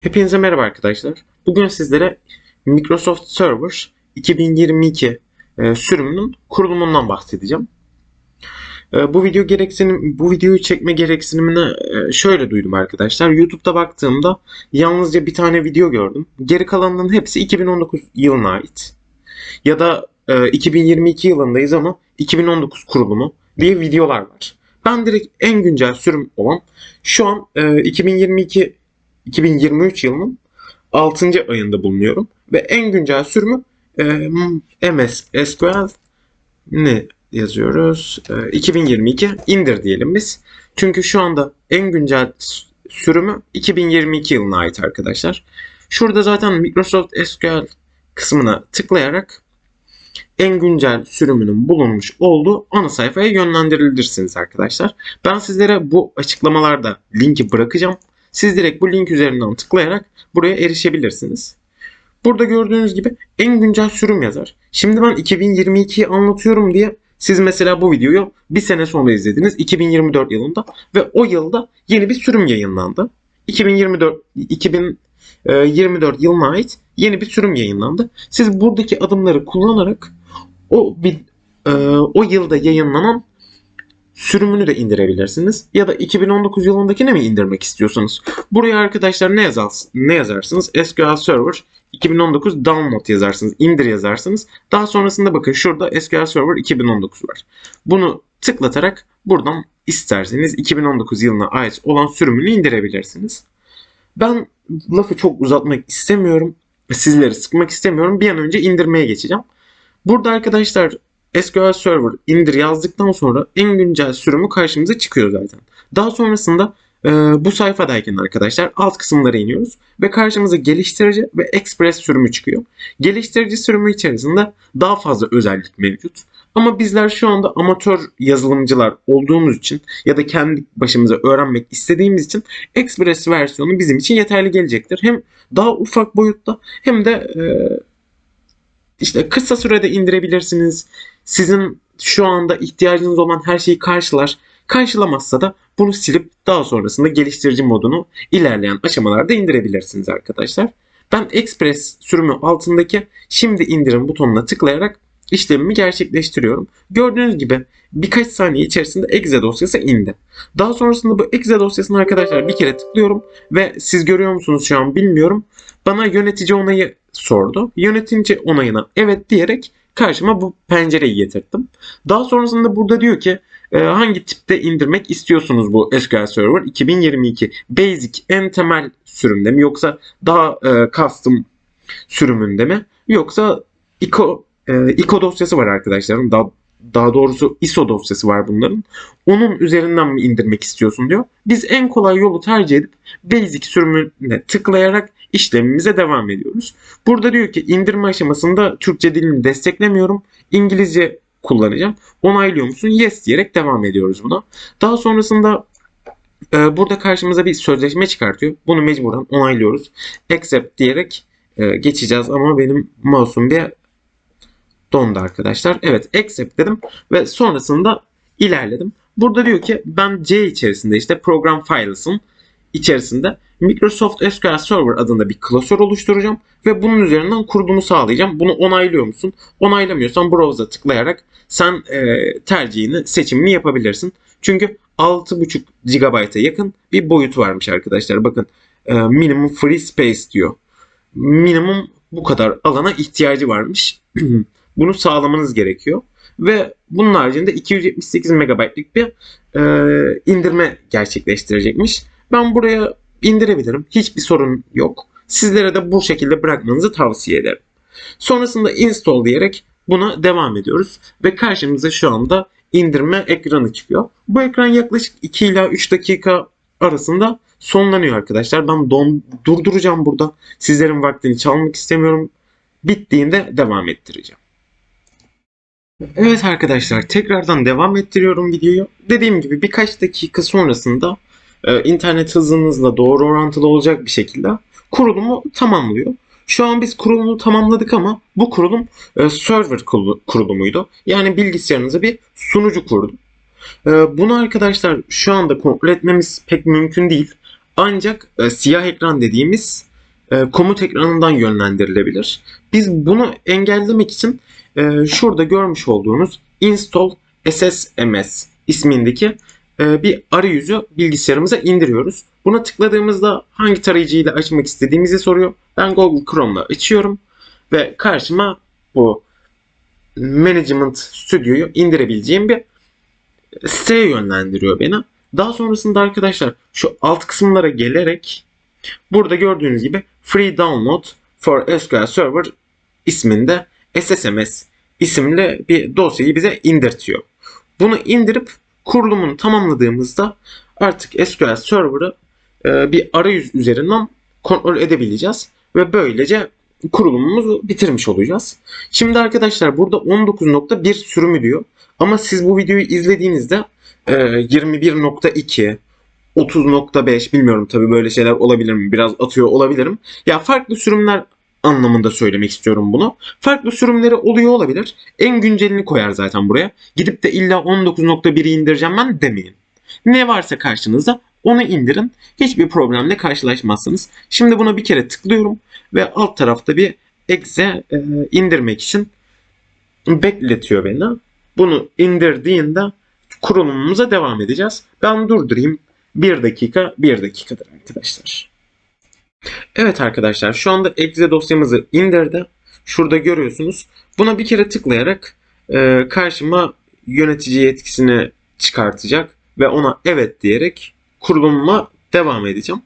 Hepinize merhaba arkadaşlar. Bugün sizlere Microsoft Server 2022 e, sürümünün kurulumundan bahsedeceğim. E, bu video gereksinim bu videoyu çekme gereksinimini e, şöyle duydum arkadaşlar. YouTube'da baktığımda yalnızca bir tane video gördüm. Geri kalanının hepsi 2019 yılına ait. Ya da e, 2022 yılındayız ama 2019 kurulumu diye videolar var. Ben direkt en güncel sürüm olan şu an e, 2022 2023 yılının 6. ayında bulunuyorum. Ve en güncel sürümü e, MS SQL ne yazıyoruz? E, 2022 indir diyelim biz. Çünkü şu anda en güncel sürümü 2022 yılına ait arkadaşlar. Şurada zaten Microsoft SQL kısmına tıklayarak en güncel sürümünün bulunmuş olduğu ana sayfaya yönlendirilirsiniz arkadaşlar. Ben sizlere bu açıklamalarda linki bırakacağım. Siz direkt bu link üzerinden tıklayarak buraya erişebilirsiniz. Burada gördüğünüz gibi en güncel sürüm yazar. Şimdi ben 2022'yi anlatıyorum diye siz mesela bu videoyu bir sene sonra izlediniz 2024 yılında ve o yılda yeni bir sürüm yayınlandı. 2024 2024 yılına ait yeni bir sürüm yayınlandı. Siz buradaki adımları kullanarak o bir e, o yılda yayınlanan sürümünü de indirebilirsiniz. Ya da 2019 yılındakini mi indirmek istiyorsanız? Buraya arkadaşlar ne yazarsınız? Ne yazarsınız? SQL Server 2019 download yazarsınız. indir yazarsınız. Daha sonrasında bakın şurada SQL Server 2019 var. Bunu tıklatarak buradan isterseniz 2019 yılına ait olan sürümünü indirebilirsiniz. Ben lafı çok uzatmak istemiyorum. Sizleri sıkmak istemiyorum. Bir an önce indirmeye geçeceğim. Burada arkadaşlar SQL Server indir yazdıktan sonra en güncel sürümü karşımıza çıkıyor zaten. Daha sonrasında e, bu sayfadayken arkadaşlar alt kısımlara iniyoruz ve karşımıza geliştirici ve Express sürümü çıkıyor. Geliştirici sürümü içerisinde daha fazla özellik mevcut. Ama bizler şu anda amatör yazılımcılar olduğumuz için ya da kendi başımıza öğrenmek istediğimiz için Express versiyonu bizim için yeterli gelecektir. Hem daha ufak boyutta hem de e, işte kısa sürede indirebilirsiniz. Sizin şu anda ihtiyacınız olan her şeyi karşılar. Karşılamazsa da bunu silip daha sonrasında geliştirici modunu ilerleyen aşamalarda indirebilirsiniz arkadaşlar. Ben Express sürümü altındaki şimdi indirin butonuna tıklayarak işlemimi gerçekleştiriyorum. Gördüğünüz gibi birkaç saniye içerisinde exe dosyası indi. Daha sonrasında bu exe dosyasını arkadaşlar bir kere tıklıyorum ve siz görüyor musunuz şu an bilmiyorum. Bana yönetici onayı sordu. Yönetici onayına evet diyerek karşıma bu pencereyi getirdim. Daha sonrasında burada diyor ki e, hangi tipte indirmek istiyorsunuz bu SQL Server 2022 Basic en temel sürümde mi yoksa daha e, custom sürümünde mi yoksa ICO e, ICO dosyası var arkadaşlarım. Daha, daha doğrusu ISO dosyası var bunların. Onun üzerinden mi indirmek istiyorsun diyor. Biz en kolay yolu tercih edip Basic sürümüne tıklayarak işlemimize devam ediyoruz. Burada diyor ki indirme aşamasında Türkçe dilini desteklemiyorum. İngilizce kullanacağım. Onaylıyor musun? Yes diyerek devam ediyoruz buna. Daha sonrasında e, burada karşımıza bir sözleşme çıkartıyor. Bunu mecburen onaylıyoruz. Accept diyerek e, geçeceğiz ama benim mouse'um bir dondu arkadaşlar. Evet accept dedim ve sonrasında ilerledim. Burada diyor ki ben C içerisinde işte program files'ın içerisinde Microsoft SQL Server adında bir klasör oluşturacağım ve bunun üzerinden kurulumu sağlayacağım. Bunu onaylıyor musun? Onaylamıyorsan browser'a tıklayarak sen e, tercihini, seçimini yapabilirsin. Çünkü 6.5 GB'a yakın bir boyut varmış arkadaşlar. Bakın e, minimum free space diyor. Minimum bu kadar alana ihtiyacı varmış. Bunu sağlamanız gerekiyor. Ve bunun haricinde 278 MB'lik bir e, indirme gerçekleştirecekmiş. Ben buraya indirebilirim. Hiçbir sorun yok. Sizlere de bu şekilde bırakmanızı tavsiye ederim. Sonrasında install diyerek buna devam ediyoruz. Ve karşımıza şu anda indirme ekranı çıkıyor. Bu ekran yaklaşık 2 ila 3 dakika arasında sonlanıyor arkadaşlar. Ben don, durduracağım burada. Sizlerin vaktini çalmak istemiyorum. Bittiğinde devam ettireceğim. Evet arkadaşlar tekrardan devam ettiriyorum videoyu. Dediğim gibi birkaç dakika sonrasında e, internet hızınızla doğru orantılı olacak bir şekilde kurulumu tamamlıyor. Şu an biz kurulumu tamamladık ama bu kurulum e, server kurulu- kurulumuydu. Yani bilgisayarınıza bir sunucu kurdu. E, bunu arkadaşlar şu anda kontrol etmemiz pek mümkün değil. Ancak e, siyah ekran dediğimiz e, komut ekranından yönlendirilebilir. Biz bunu engellemek için e, şurada görmüş olduğunuz install ssms ismindeki e, bir arayüzü bilgisayarımıza indiriyoruz. Buna tıkladığımızda hangi tarayıcıyla açmak istediğimizi soruyor. Ben Google Chrome'la açıyorum ve karşıma bu Management Studio'yu indirebileceğim bir siteye yönlendiriyor beni. Daha sonrasında arkadaşlar şu alt kısımlara gelerek burada gördüğünüz gibi Free Download for SQL Server isminde SSMS isimli bir dosyayı bize indirtiyor. Bunu indirip kurulumunu tamamladığımızda artık SQL Server'ı e, bir arayüz üzerinden kontrol edebileceğiz ve böylece kurulumumuzu bitirmiş olacağız. Şimdi arkadaşlar burada 19.1 sürümü diyor. Ama siz bu videoyu izlediğinizde e, 21.2 30.5 bilmiyorum tabii böyle şeyler olabilir mi? Biraz atıyor olabilirim. Ya farklı sürümler anlamında söylemek istiyorum bunu. Farklı sürümleri oluyor olabilir. En güncelini koyar zaten buraya. Gidip de illa 19.1'i indireceğim ben demeyin. Ne varsa karşınızda onu indirin. Hiçbir problemle karşılaşmazsınız. Şimdi buna bir kere tıklıyorum ve alt tarafta bir exe e, indirmek için bekletiyor beni. Bunu indirdiğinde kurulumumuza devam edeceğiz. Ben durdurayım. 1 dakika 1 dakikadır arkadaşlar. Evet arkadaşlar şu anda exe dosyamızı indirdi. Şurada görüyorsunuz. Buna bir kere tıklayarak e, karşıma yönetici yetkisini çıkartacak ve ona evet diyerek kurulumuma devam edeceğim.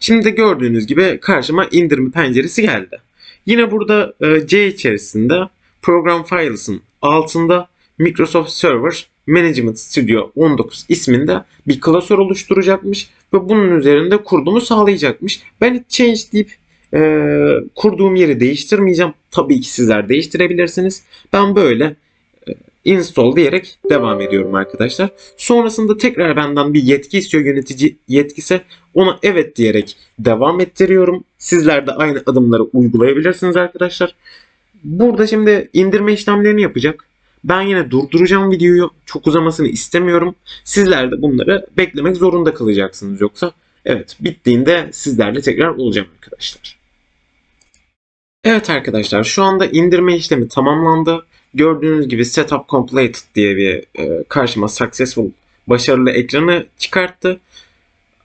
Şimdi de gördüğünüz gibi karşıma indirme penceresi geldi. Yine burada e, C içerisinde Program Files'ın altında Microsoft Server Management Studio 19 isminde bir klasör oluşturacakmış ve bunun üzerinde kurulumu sağlayacakmış. Ben change deyip e, kurduğum yeri değiştirmeyeceğim. Tabii ki sizler değiştirebilirsiniz. Ben böyle e, install diyerek devam ediyorum arkadaşlar. Sonrasında tekrar benden bir yetki istiyor yönetici yetkisi. Ona evet diyerek devam ettiriyorum. Sizler de aynı adımları uygulayabilirsiniz arkadaşlar. Burada şimdi indirme işlemlerini yapacak. Ben yine durduracağım videoyu. Çok uzamasını istemiyorum. Sizler de bunları beklemek zorunda kalacaksınız yoksa. Evet bittiğinde sizlerle tekrar olacağım arkadaşlar. Evet arkadaşlar şu anda indirme işlemi tamamlandı. Gördüğünüz gibi setup completed diye bir e, karşıma successful başarılı ekranı çıkarttı.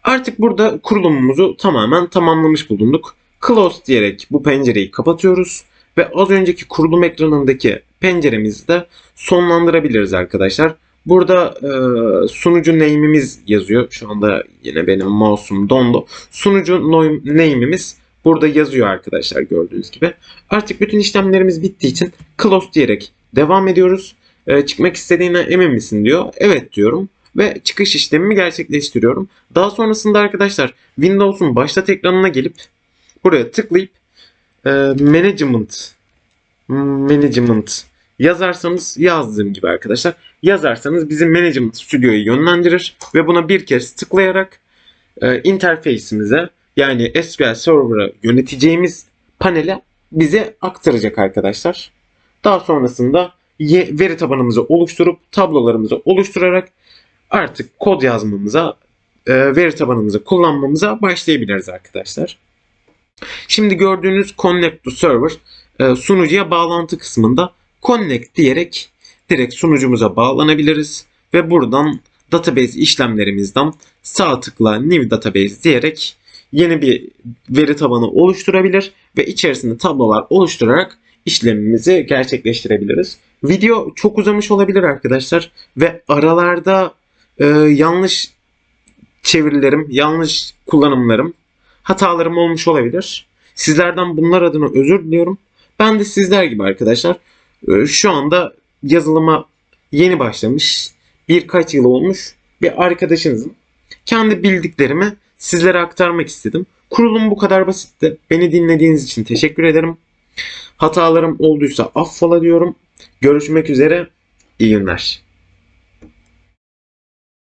Artık burada kurulumumuzu tamamen tamamlamış bulunduk. Close diyerek bu pencereyi kapatıyoruz ve az önceki kurulum ekranındaki penceremizi de sonlandırabiliriz arkadaşlar. Burada e, sunucu name'imiz yazıyor. Şu anda yine benim mouse'um dondu. Sunucu name'imiz burada yazıyor arkadaşlar gördüğünüz gibi. Artık bütün işlemlerimiz bittiği için close diyerek devam ediyoruz. E, çıkmak istediğine emin misin diyor. Evet diyorum ve çıkış işlemimi gerçekleştiriyorum. Daha sonrasında arkadaşlar Windows'un başlat ekranına gelip buraya tıklayıp e, management management yazarsanız yazdığım gibi arkadaşlar yazarsanız bizim management stüdyoyu yönlendirir ve buna bir kez tıklayarak e, interface'imize yani SQL Server'ı yöneteceğimiz panele bize aktaracak arkadaşlar. Daha sonrasında veri tabanımızı oluşturup tablolarımızı oluşturarak artık kod yazmamıza, e, veri tabanımızı kullanmamıza başlayabiliriz arkadaşlar. Şimdi gördüğünüz Connect to Server e, sunucuya bağlantı kısmında Connect diyerek direkt sunucumuza bağlanabiliriz ve buradan database işlemlerimizden sağ tıkla New Database diyerek yeni bir veri tabanı oluşturabilir ve içerisinde tablolar oluşturarak işlemimizi gerçekleştirebiliriz. Video çok uzamış olabilir arkadaşlar ve aralarda e, yanlış çevirilerim, yanlış kullanımlarım, hatalarım olmuş olabilir. Sizlerden bunlar adına özür diliyorum. Ben de sizler gibi arkadaşlar şu anda yazılıma yeni başlamış, birkaç yıl olmuş bir arkadaşınızım. Kendi bildiklerimi sizlere aktarmak istedim. Kurulum bu kadar basitti. Beni dinlediğiniz için teşekkür ederim. Hatalarım olduysa affola diyorum. Görüşmek üzere. İyi günler.